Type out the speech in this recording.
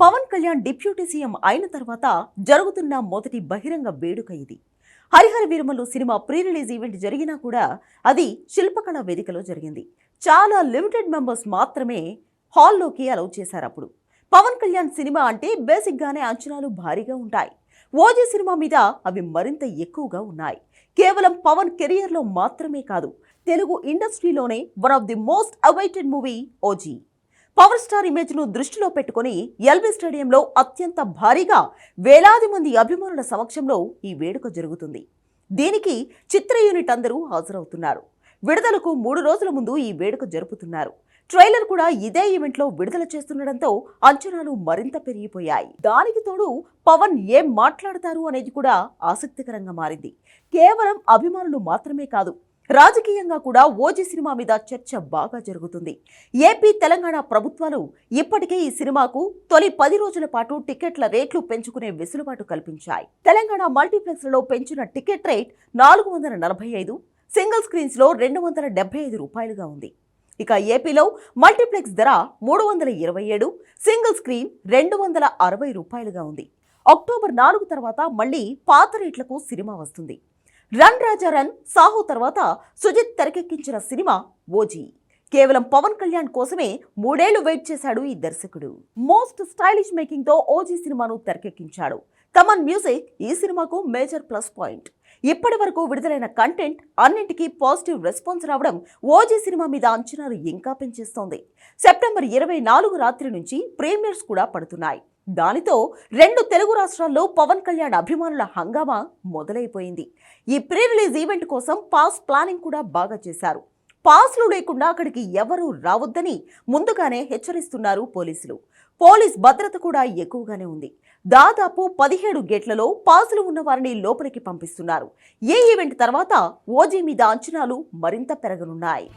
Pawan Kalyan deputy CM అయిన తర్వాత జరుగుతున్న మొదటి బహిరంగ వేడుక ఇది. హరిహర వీరమలు సినిమా ప్రీ రిలీజ్ ఈవెంట్ జరిగినా కూడా అది శిల్పకళా వేదికలో జరిగింది. చాలా లిమిటెడ్ మెంబర్స్ మాత్రమే హాల్లోకి అలౌ చేశారు అప్పుడు. పవన్ కళ్యాణ్ సినిమా అంటే బేసిక్గానే అంచనాలు భారీగా ఉంటాయి. ఓజీ సినిమా మీద అవి మరింత ఎక్కువగా ఉన్నాయి. కేవలం పవన్ కెరియర్లో మాత్రమే కాదు Telugu ఇండస్ట్రీలోనే one of the most awaited movie OG. Power star ఇమేజ్ను దృష్టిలో పెట్టుకుని ఎల్బీ స్టేడియంలో అత్యంత భారీగా వేలాది మంది అభిమానుల సమక్షంలో ఈ వేడుక జరుగుతుంది. దీనికి చిత్ర యూనిట్ అందరూ హాజరవుతున్నారు. విడుదలకు మూడు రోజుల ముందు ఈ వేడుక జరుపుతున్నారు. ట్రైలర్ కూడా ఇదే ఈవెంట్లో విడుదల చేస్తుండటంతో అంచనాలు మరింత పెరిగిపోయాయి. దానికి తోడు పవన్ ఏం మాట్లాడతారు అనేది కూడా ఆసక్తికరంగా మారింది. కేవలం అభిమానులు మాత్రమే కాదు రాజకీయంగా కూడా ఓజీ సినిమా మీద చర్చ బాగా జరుగుతుంది. ఏపీ తెలంగాణ ప్రభుత్వాలు ఇప్పటికే ఈ సినిమాకు తొలి పది రోజుల పాటు టికెట్ల రేట్లు పెంచుకునే వెసులుబాటు కల్పించాయి. తెలంగాణ మల్టీప్లెక్స్లలో పెంచిన టికెట్ రేట్ నాలుగు వందల నలభై ఐదు సింగిల్ స్క్రీన్స్లో రెండు వందల డెబ్బై ఐదు రూపాయలుగా ఉంది. ఇక ఏపీలో మల్టీప్లెక్స్ ధర మూడు వందల ఇరవై ఏడు సింగిల్ స్క్రీన్ రెండు వందల అరవై రూపాయలుగా ఉంది. అక్టోబర్ నాలుగు తర్వాత మళ్ళీ పాత రేట్లకు సినిమా వస్తుంది. రన్ రాజా రన్ సాహు తర్వాత సుజిత్ తెరకెక్కించిన సినిమా ఓజీ. కేవలం పవన్ కళ్యాణ్ కోసమే మూడేళ్ళు వెయిట్ చేశాడు ఈ దర్శకుడు. మోస్ట్ స్టైలిష్ మేకింగ్తో ఓజీ సినిమాను తెరకెక్కించాడు. తమన్ మ్యూజిక్ ఈ సినిమాకు మేజర్ ప్లస్ పాయింట్. ఇప్పటి వరకు విడుదలైన కంటెంట్ అన్నింటికీ పాజిటివ్ రెస్పాన్స్ రావడం ఓజీ సినిమా మీద అంచనాలు ఇంకా పెంచేస్తోంది. సెప్టెంబర్ ఇరవై నాలుగు రాత్రి నుంచి ప్రీమియర్స్ కూడా పడుతున్నాయి. దానితో రెండు తెలుగు రాష్ట్రాల్లో పవన్ కళ్యాణ్ అభిమానుల హంగామా మొదలైపోయింది. ఈ ప్రీ రిలీజ్ ఈవెంట్ కోసం పాస్ ప్లానింగ్ కూడా బాగా చేశారు. పాస్లు లేకుండా అక్కడికి ఎవరూ రావద్దని ముందుగానే హెచ్చరిస్తున్నారు పోలీసులు. పోలీస్ భద్రత కూడా ఎక్కువగానే ఉంది. దాదాపు పదిహేడు గేట్లలో పాసులు ఉన్న వారిని లోపలికి పంపిస్తున్నారు. ఈ ఈవెంట్ తర్వాత ఓజీ మీద అంచనాలు మరింత పెరగనున్నాయి.